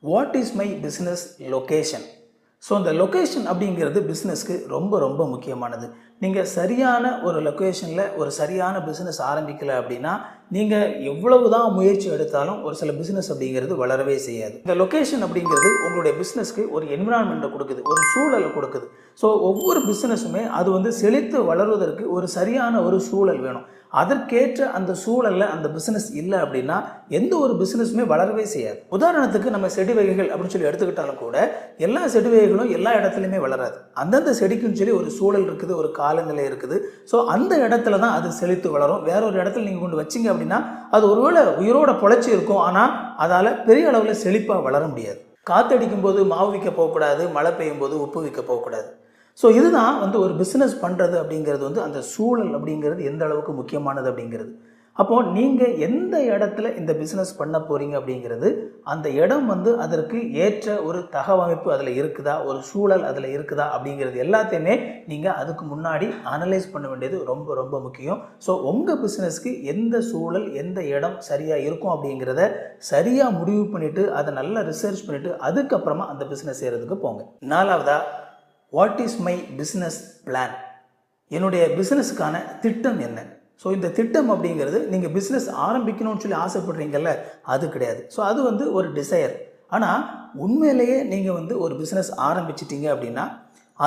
What is my business location so அந்த location அப்படிங்கிறது பிஸ்னஸ்க்கு ரொம்ப ரொம்ப முக்கியமானது. நீங்கள் சரியான ஒரு லொக்கேஷனில் ஒரு சரியான பிஸ்னஸ் ஆரம்பிக்கலை அப்படின்னா நீங்கள் எவ்வளவு தான் முயற்சி எடுத்தாலும் ஒரு சில பிஸ்னஸ் அப்படிங்கிறது வளரவே செய்யாது. இந்த லொக்கேஷன் அப்படிங்கிறது உங்களுடைய பிஸ்னஸ்க்கு ஒரு என்விரான்மெண்ட்டை கொடுக்குது ஒரு சூழலை கொடுக்குது. ஸோ ஒவ்வொரு பிஸ்னஸுமே அது வந்து செழித்து வளருவதற்கு ஒரு சரியான ஒரு சூழல் வேணும். அதற்கேற்ற அந்த சூழலில் அந்த பிஸ்னஸ் இல்லை அப்படின்னா எந்த ஒரு பிஸ்னஸுமே வளரவே செய்யாது. உதாரணத்துக்கு நம்ம செடி வகைகள் அப்படின்னு சொல்லி எடுத்துக்கிட்டாலும் கூட எல்லா செடி வகைகளும் எல்லா இடத்துலையுமே வளராது. அந்தந்த செடிக்குன்னு சொல்லி ஒரு சூழல் இருக்குது ஒரு காலநிலை இருக்குது. ஸோ அந்த இடத்துல தான் அது செழித்து வளரும். வேற ஒரு இடத்துல நீங்கள் கொண்டு வச்சிங்க அப்படின்னா அது ஒருவேளை உயிரோட பொழைச்சி இருக்கும். ஆனால் அதால் பெரிய அளவில் செழிப்பாக வளர முடியாது. காற்றடிக்கும் போது மாவு விற்க போகக்கூடாது மழை பெய்யும் போது உப்பு விற்க போகக்கூடாது. ஸோ இதுதான் வந்து ஒரு பிஸ்னஸ் பண்ணுறது அப்படிங்கிறது வந்து அந்த சூழல் அப்படிங்கிறது எந்த அளவுக்கு முக்கியமானது அப்படிங்கிறது. அப்போது நீங்கள் எந்த இடத்துல இந்த பிஸ்னஸ் பண்ண போகிறீங்க அப்படிங்கிறது அந்த இடம் வந்து அதற்கு ஏற்ற ஒரு தகவமைப்பு அதில் இருக்குதா ஒரு சூழல் அதில் இருக்குதா அப்படிங்கிறது எல்லாத்தையுமே நீங்கள் அதுக்கு முன்னாடி அனலைஸ் பண்ண வேண்டியது ரொம்ப ரொம்ப முக்கியம். ஸோ உங்கள் பிஸ்னஸ்க்கு எந்த சூழல் எந்த இடம் சரியாக இருக்கும் அப்படிங்கிறத சரியாக முடிவு பண்ணிவிட்டு அதை நல்லா ரிசர்ச் பண்ணிவிட்டு அதுக்கப்புறமா அந்த பிஸ்னஸ் செய்கிறதுக்கு போங்க. நாலாவதா what is my business plan என்னுடைய பிஸ்னஸுக்கான திட்டம் என்ன? ஸோ இந்த திட்டம் அப்படிங்கிறது நீங்கள் பிஸ்னஸ் ஆரம்பிக்கணும்னு சொல்லி ஆசைப்படுறீங்கல்ல அது கிடையாது. ஸோ அது வந்து ஒரு டிசையர் ஆனால் உண்மையிலேயே நீங்கள் வந்து ஒரு பிஸ்னஸ் ஆரம்பிச்சிட்டிங்க அப்படின்னா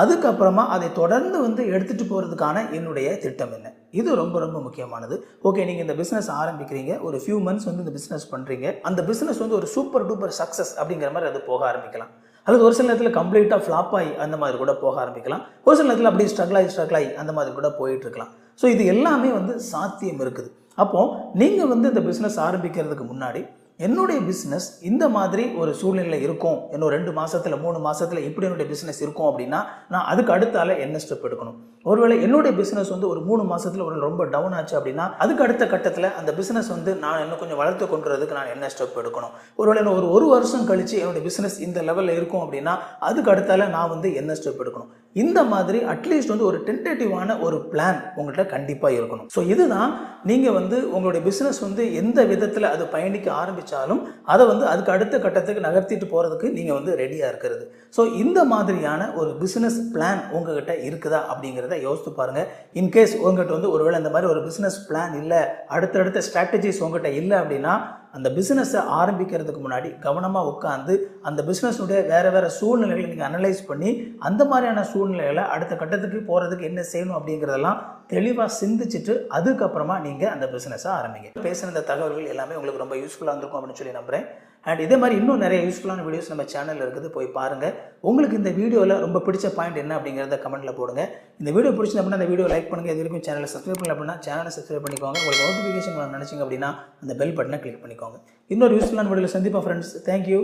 அதுக்கப்புறமா அதை தொடர்ந்து வந்து எடுத்துகிட்டு போகிறதுக்கான என்னுடைய திட்டம் என்ன? இது ரொம்ப ரொம்ப முக்கியமானது. ஓகே நீங்கள் இந்த பிஸ்னஸ் ஆரம்பிக்கிறீங்க ஒரு ஃபியூ மந்த்ஸ் வந்து இந்த பிஸ்னஸ் பண்ணுறீங்க அந்த பிஸ்னஸ் வந்து ஒரு சூப்பர் டூப்பர் சக்ஸஸ் அப்படிங்கிற மாதிரி அது போக ஆரம்பிக்கலாம். அல்லது ஒரு சில நேரத்தில் கம்ப்ளீட்டாக ஃப்ளாப் ஆகி அந்த மாதிரி கூட போக ஆரம்பிக்கலாம். ஒரு சில நேரத்தில் அப்படியே ஸ்ட்ரகிள் ஆகி ஸ்ட்ரகிள் ஆகி அந்த மாதிரி கூட போயிட்டு இருக்கலாம். ஸோ இது எல்லாமே வந்து சாத்தியம் இருக்குது. அப்போது நீங்கள் வந்து இந்த பிஸ்னஸ் ஆரம்பிக்கிறதுக்கு முன்னாடி என்னுடைய பிஸ்னஸ் இந்த மாதிரி ஒரு சூழ்நிலை இருக்கும். இன்னும் ரெண்டு மாதத்தில் மூணு மாதத்தில் இப்படி என்னுடைய பிஸ்னஸ் இருக்கும் அப்படின்னா நான் அதுக்கு அடுத்தால என்ன ஸ்டெப் எடுக்கணும்? ஒருவேளை என்னுடைய பிஸ்னஸ் வந்து ஒரு மூணு மாதத்தில் ஒரு ரொம்ப டவுன் ஆச்சு அப்படின்னா அதுக்கு அடுத்த கட்டத்தில் அந்த பிஸ்னஸ் வந்து நான் இன்னும் கொஞ்சம் வளர்த்து கொண்டு வரதுக்கு நான் என்ன ஸ்டெப் எடுக்கணும்? ஒருவேளை ஒரு ஒரு வருஷம் கழிச்சு என்னுடைய பிஸ்னஸ் இந்த லெவலில் இருக்கும் அப்படின்னா அதுக்கு அடுத்தால நான் வந்து என்ன ஸ்டெப் எடுக்கணும்? இந்த மாதிரி அட்லீஸ்ட் வந்து ஒரு டென்டேட்டிவான ஒரு பிளான் உங்கள்கிட்ட கண்டிப்பாக இருக்கணும். ஸோ இதுதான் நீங்கள் வந்து உங்களுடைய பிஸ்னஸ் வந்து எந்த விதத்தில் அது பயணிக்க ஆரம்பித்தாலும் அதை வந்து அதுக்கு அடுத்த கட்டத்துக்கு நகர்த்திட்டு போகிறதுக்கு நீங்கள் வந்து ரெடியாக இருக்கிறது. ஸோ இந்த மாதிரியான ஒரு பிஸ்னஸ் பிளான் உங்ககிட்ட இருக்குதா அப்படிங்கிறத யோசித்து பாருங்கள் இன்கேஸ் உங்ககிட்ட வந்து ஒருவேளை இந்த மாதிரி ஒரு பிஸ்னஸ் பிளான் இல்லை அடுத்தடுத்த ஸ்ட்ராட்டஜிஸ் உங்ககிட்ட இல்லை அப்படின்னா அந்த பிஸ்னஸை ஆரம்பிக்கிறதுக்கு முன்னாடி கவனமாக உட்காந்து அந்த பிஸ்னஸுடைய வேறு வேறு சூழ்நிலைகளை நீங்கள் அனலைஸ் பண்ணி அந்த மாதிரியான சூழ்நிலைகளை அடுத்த கட்டத்துக்கு போகிறதுக்கு என்ன செய்யணும் அப்படிங்கிறதெல்லாம் தெளிவாக சிந்திச்சுட்டு அதுக்கப்புறமா நீங்கள் அந்த பிஸ்னஸை ஆரம்பிங்க. பேசுகிற தகவல்கள் எல்லாமே உங்களுக்கு ரொம்ப யூஸ்ஃபுல்லாக இருந்திருக்கும் அப்படின்னு சொல்லி நம்புகிறேன் அண்ட் இதே மாதிரி இன்னும் நிறைய யூஸ்ஃபுல்லான வீடியோஸ் நம்ம சேனலில் இருக்குது. போய் பாருங்கள் உங்களுக்கு இந்த வீடியோவில் ரொம்ப பிடிச்ச பாயிண்ட் என்ன அப்படிங்கிறத கமெண்ட்டில் போடுங்க. இந்த வீடியோ பிடிச்சி அப்படின்னா அந்த வீடியோ லைக் பண்ணுங்கள் இது வரைக்கும் சேனலை சப்ஸ்கிரைப் பண்ணல அப்படின்னா சேனலை சப்ஸ்கிரைப் பண்ணிக்கோங்க. உங்களுக்கு நோட்டிஃபிகேஷன் நினச்சிங்க அப்படின்னா அந்த பெல் பட்டனை கிளிக் பண்ணிக்கோங்க. இன்னொரு யூஸ்ஃபுல்லான வீடியோவில் சந்திப்பா friends thank you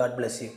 God bless you